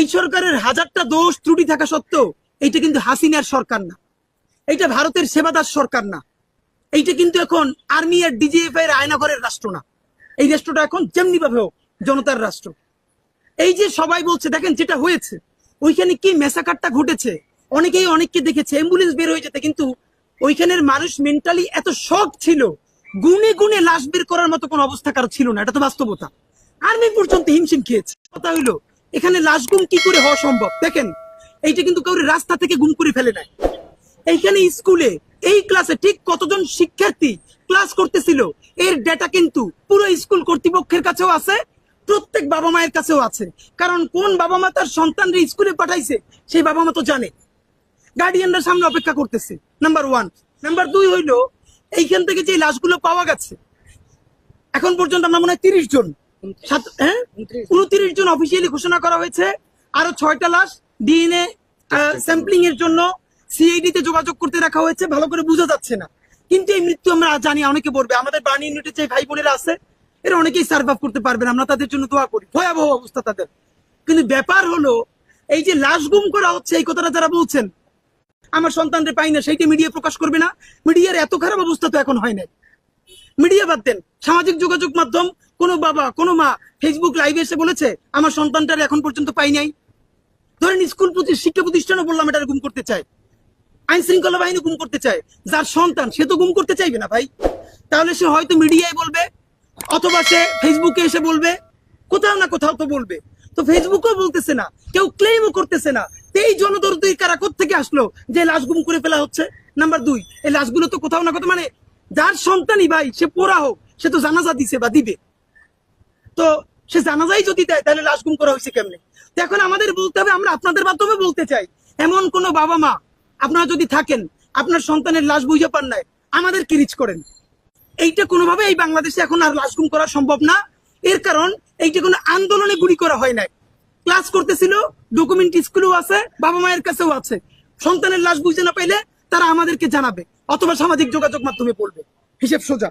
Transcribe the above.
এই সরকারের হাজারটা দোষ ত্রুটি থাকা সত্ত্বেও এইটা কিন্তু হাসিনার সরকার না। এইটা ভারতের সেবাদার সরকার না। এইটা কিন্তু এখন আর্মি আর ডিজিএফ এর আয়নাঘরের রাষ্ট্র না। এই রাষ্ট্রটা এখন যেমনি ভাবে হোক জনতার রাষ্ট্র। এই যে সবাই বলছে, দেখেন যেটা হয়েছে, ওইখানে কি মেসাকারটা ঘটেছে? অনেকেই অনেককে দেখেছে, অ্যাম্বুলেন্স বের হয়ে যেতে, কিন্তু ওইখানের মানুষ মেন্টালি এত শখ ছিল, গুনে গুনে লাশ বের করার মতো কোনো অবস্থা কারও ছিল না, এটা তো বাস্তবতা। আর্মি পর্যন্ত হিমশিম খেয়েছে। কথা হইল এখানে লাশ গুম কি করে হওয়া সম্ভব? দেখেন, এইটা কিন্তু কাউরে রাস্তা থেকে গুম করে ফেলে নাই। এইখানে স্কুলে, এই ক্লাসে ঠিক কতজন শিক্ষার্থী ক্লাস করতেছিল, এর ডেটা কিন্তু পুরো স্কুল কর্তৃপক্ষের কাছেও আছে, প্রত্যেক বাবা মায়ের কাছেও আছে। কারণ কোন বাবা মা তার সন্তানরা স্কুলে পাঠাইছে, সেই বাবা মা তো জানে। গার্ডিয়ানরা সামনে অপেক্ষা করতেছে নাম্বার ওয়ান নাম্বার দুই হইল, এইখান থেকে যে লাশগুলো পাওয়া গেছে, এখন পর্যন্ত আমরা মনে হয় তিরিশ জন হ্যাঁ? উনত্রিশ জন। অফিসিয়ালি ঘোষণা করা হয়েছে। আরও ছয়টা লাশ ডিএনএ স্যাম্পলিং এর জন্য সিআইডি তে যোগাযোগ করতে রাখা হয়েছে। ভালো করে বোঝা যাচ্ছে না। কিন্তু এই মৃত্যু আমরা জানি অনেকে বলবে। আমাদের বার্ন ইউনিটে যে ভাই বোনেরা আছে এরা অনেকেই সার্ভাইভ করতে পারবেন আমরা তাদের জন্য দোয়া করি। ভয়াবহ অবস্থা তাদের। কিন্তু ব্যাপার হলো এই যে লাশ গুম করা হচ্ছে এই কথাটা যারা বলছেন আমার সন্তানদের পাই না সেইটা মিডিয়া প্রকাশ করবে না। মিডিয়ার এত খারাপ অবস্থা তো এখন হয় নাই। মিডিয়া বাদ দেন। সামাজিক যোগাযোগ মাধ্যম কোনো বাবা, কোনো মা ফেসবুক লাইভে এসে বলেছে, আমার সন্তানটার এখন পর্যন্ত পাই নাই। ধরেন স্কুল শিক্ষা প্রতিষ্ঠানও বললাম এটা গুম করতে চায়। আইন শৃঙ্খলা বাহিনী গুম করতে চায়। যার সন্তান, সে তো গুম করতে চাইবে না ভাই। তাহলে সে হয়তো মিডিয়ায় বলবে, অথবা সে ফেসবুকে এসে বলবে, কোথাও না কোথাও তো বলবে। তো ফেসবুকও বলতেছে না, কেউ ক্লেমও করতেছে না। এই জনদরদি কারা থেকে আসলো যে লাশ গুম করে ফেলা হচ্ছে? নাম্বার দুই, এই লাশগুলো তো কোথাও না কোথাও মানে যার সন্তানই ভাই, সে পোড়া হোক, সে তো জানাজা দিছে বা দিবে। তো সে জানাজাই যদি দেয়, তাহলে লাশ গুম করা হয়েছে কেমনে? তো এখন আমাদের বলতে হবে, আমরা আপনাদের মাধ্যমে বলতে চাই, এমন কোন বাবা মা আপনারা যদি থাকেন, আপনার সন্তানের লাশ বুঝে পান নাই, আমাদের কিরিচ করেন? এইটা কোনোভাবে এই বাংলাদেশে এখন আর লাশ গুম করা সম্ভব না। এর কারণ, এইটা কোনো আন্দোলনে গুলি করা হয় নাই। ক্লাস করতেছিল, ডকুমেন্ট স্কুলেও আছে, বাবা মায়ের কাছেও আছে। সন্তানের লাশ বুঝতে না পাইলে তারা আমাদেরকে জানাবে, অথবা সামাজিক যোগাযোগ মাধ্যমে পড়বে হিসেব সোজা।